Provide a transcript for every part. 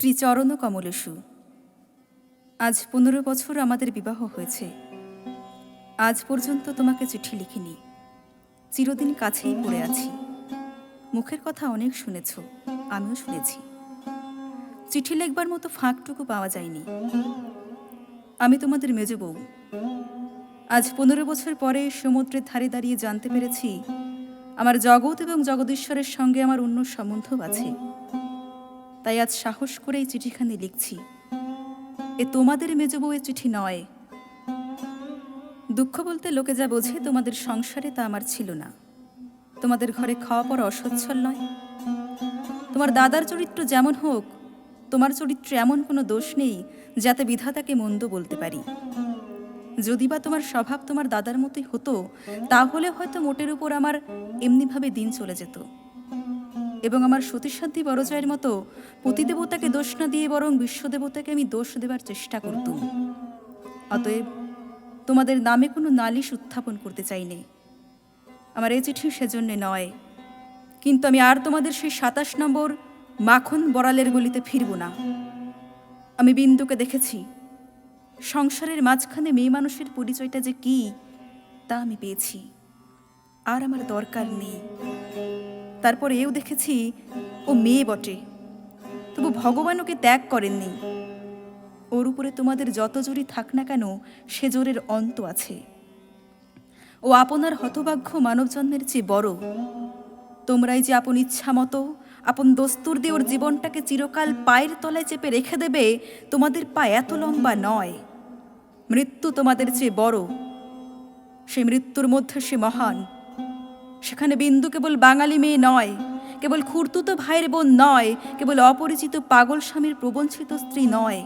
শ্রীচরণ কমলেশু আজ পনেরো বছর আমাদের বিবাহ হয়েছে। আজ পর্যন্ত তোমাকে চিঠি লিখিনি। চিরদিন কাছেই পড়ে আছি। মুখের কথা অনেক শুনেছ, আমিও শুনেছি। চিঠি লেখবার মতো ফাঁকটুকু পাওয়া যায়নি। আমি তোমাদের মেজ বউ। আজ পনেরো বছর পরে সমুদ্রের ধারে দাঁড়িয়ে জানতে পেরেছি, আমার জগৎ এবং জগদীশ্বরের সঙ্গে আমার অন্য সম্বন্ধও আছে। তাই আজ সাহস করে এই চিঠিখানি লিখছি। এ তোমাদের মেজ বউয়ের চিঠি নয়। দুঃখ বলতে লোকে যা বোঝে, তোমাদের সংসারে তা আমার ছিল না। তোমাদের ঘরে খাওয়া পড়া অসচ্ছল নয়। তোমার দাদার চরিত্র যেমন হোক, তোমার চরিত্রে এমন কোনো দোষ নেই, যাতে বিধাতাকে মন্দ বলতে পারি। যদি বা তোমার স্বভাব তোমার দাদার মতোই হতো, তাহলে হয়তো মোটের উপর আমার এমনিভাবে দিন চলে যেত। এবং আমার সতীসাধ্যী বড়জয়ের মতো পতিদেবতাকে দোষ না দিয়ে বরং বিশ্বদেবতাকে আমি দোষ দেবার চেষ্টা করতুম। অতএব তোমাদের নামে কোনো নালিশ উত্থাপন করতে চাইনি। আমার এই চিঠি সেজন্যে নয়। কিন্তু আমি আর তোমাদের সেই সাতাশ নম্বর মাখন বড়ালের গলিতে ফিরব না। আমি বিন্দুকে দেখেছি। সংসারের মাঝখানে মেয়ে মানুষের পরিচয়টা যে কি, তা আমি পেয়েছি। আর আমার দরকার নেই। তারপর এও দেখেছি ও মেয়ে বটে। তবু ভগবান ওকে ত্যাগ করেননি। ওর উপরে তোমাদের যত জোরই থাক না কেন, সে জোরের অন্ত আছে। ও আপনার হতভাগ্য মানবজন্মের চেয়ে বড়। তোমরাই যে আপন ইচ্ছা মতো আপন দস্তুর দিয়ে ওর জীবনটাকে চিরকাল পায়ের তলায় চেপে রেখে দেবে, তোমাদের পা এত লম্বা নয়। মৃত্যু তোমাদের চেয়ে বড়। সেই মৃত্যুর মধ্যে সে মহান। সেখানে বিন্দু কেবল বাঙালি মেয়ে নয়, কেবল খুর্তুতো ভাইয়ের বোন নয়, কেবল অপরিচিত পাগল স্বামীর প্রবঞ্চিত স্ত্রী নয়।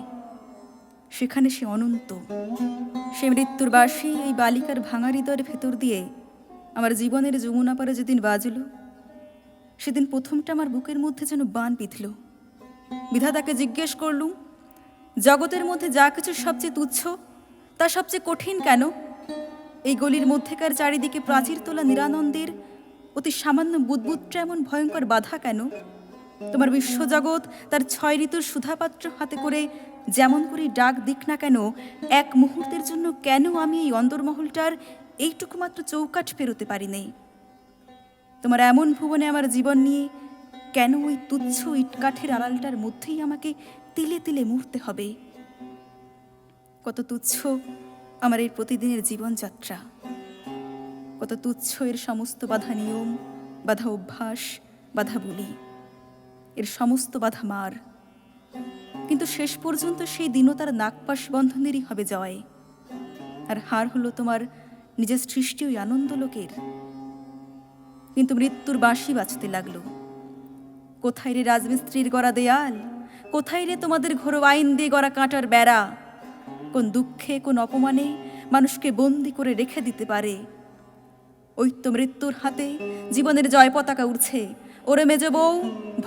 সেখানে সে অনন্ত। সে মৃত্যুর বাসী এই বালিকার ভাঙা হৃদয়ের ভেতর দিয়ে আমার জীবনের যমুনা পারে যেদিন বাজল, সেদিন প্রথমটা আমার বুকের মধ্যে যেন বান বিঁধল বিধাতাকে জিজ্ঞেস করলুম, জগতের মধ্যে যা কিছু সবচেয়ে তুচ্ছ, তা সবচেয়ে কঠিন কেন? এই গলির মধ্যেকার চারিদিকে প্রাচীর তোলা নিরানন্দের অতি সামান্য বুদবুদটা এমন ভয়ঙ্কর বাধা কেন? তোমার বিশ্বজগৎ তার ছয় ঋতুর সুধাপাত্র হাতে করে যেমন করে ডাক দিক না কেন, এক মুহূর্তের জন্য কেন আমি এই অন্দরমহলটার এইটুকু মাত্র চৌকাঠ পেরোতে পারি নেই? তোমার এমন ভুবনে আমার জীবন নিয়ে কেন ওই তুচ্ছ ইটকাঠের আড়ালটার মধ্যেই আমাকে তিলে তিলে মুড়তে হবে? কত তুচ্ছ আমার এই প্রতিদিনের জীবনযাত্রা। কত তুচ্ছ এর সমস্ত বাধা নিয়ম, বাধা অভ্যাস, বাধা বলি। এর সমস্ত বাধা মার। কিন্তু শেষ পর্যন্ত সেই দিনও তার নাকপাশ বন্ধনেরই হবে জয়। আর হার হলো তোমার নিজের সৃষ্টি ওই আনন্দ লোকের। কিন্তু মৃত্যুর বাঁশি বাঁচতে লাগল। কোথায় রে রাজমিস্ত্রির গড়া দেয়াল? কোথায় রে তোমাদের ঘোর আইন দিয়ে গড়া কাঁটার বেড়া? কোন দুঃখে, কোন অপমানে মানুষকে বন্দি করে রেখে দিতে পারে। ওই তো মৃত্যুর হাতে জীবনের জয় পতাকা উঠছে ওরে মেজ বউ,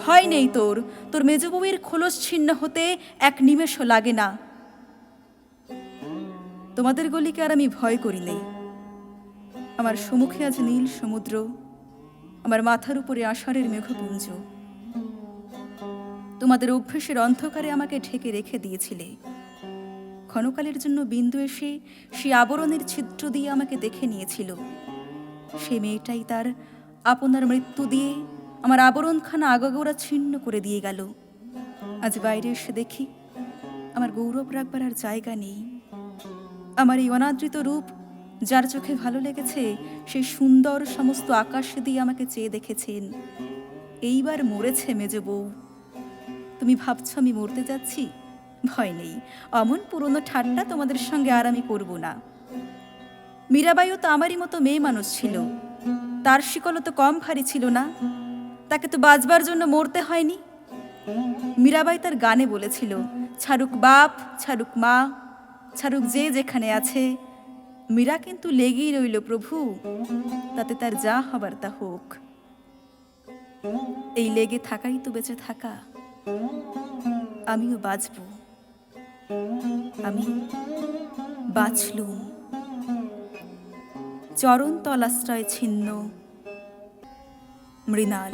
ভয় নেই তোর। তোর মেজ বউয়ের খোলস ছিন্ন হতে এক নিমেষও লাগে না। তোমাদের গলিকে আর আমি ভয় করি নেই। আমার সম্মুখে আজ নীল সমুদ্র, আমার মাথার উপরে আষাঢ়ের মেঘপুঞ্জ। তোমাদের অভ্যেসের অন্ধকারে আমাকে ঢেকে রেখে দিয়েছিলে। ক্ষণকালের জন্য বিন্দু এসে সে আবরণের ছিদ্র দিয়ে আমাকে দেখে নিয়েছিল। সে মেয়েটাই তার আপনার মৃত্যু দিয়ে আমার আবরণখানা আগাগোড়া ছিন্ন করে দিয়ে গেল। আজ বাইরে এসে দেখি আমার গৌরব রাখবার আর জায়গা নেই। আমার এই অনাদৃত রূপ যার চোখে ভালো লেগেছে, সেই সুন্দর সমস্ত আকাশ দিয়ে আমাকে চেয়ে দেখেছেন। এইবার মরেছে মেজ বউ। তুমি ভাবছ আমি মরতে যাচ্ছি? ভয় নেই। অমন পুরনো ঠান্ডা তোমাদের সঙ্গে আর আমি করব না। মীরাবাইও তো আমারই মতো মেয়ে মানুষ ছিল। তার শিকলও তো কম ভারী ছিল না। তাকে তো বাজবার জন্য মরতে হয়নি। মীরাবাই তার গানে বলেছিল, ছাড়ুক বাপ, ছাড়ুক মা, ছাড়ুক যে যেখানে আছে। মীরা কিন্তু লেগেই রইল প্রভু। তাতে তার যা হবার তা হোক। এই লেগে থাকাই তো বেঁচে থাকা। আমিও বাঁচব। আমি বাঁচলুম। চরণ তলাশ্রয় ছিন্ন মৃণাল।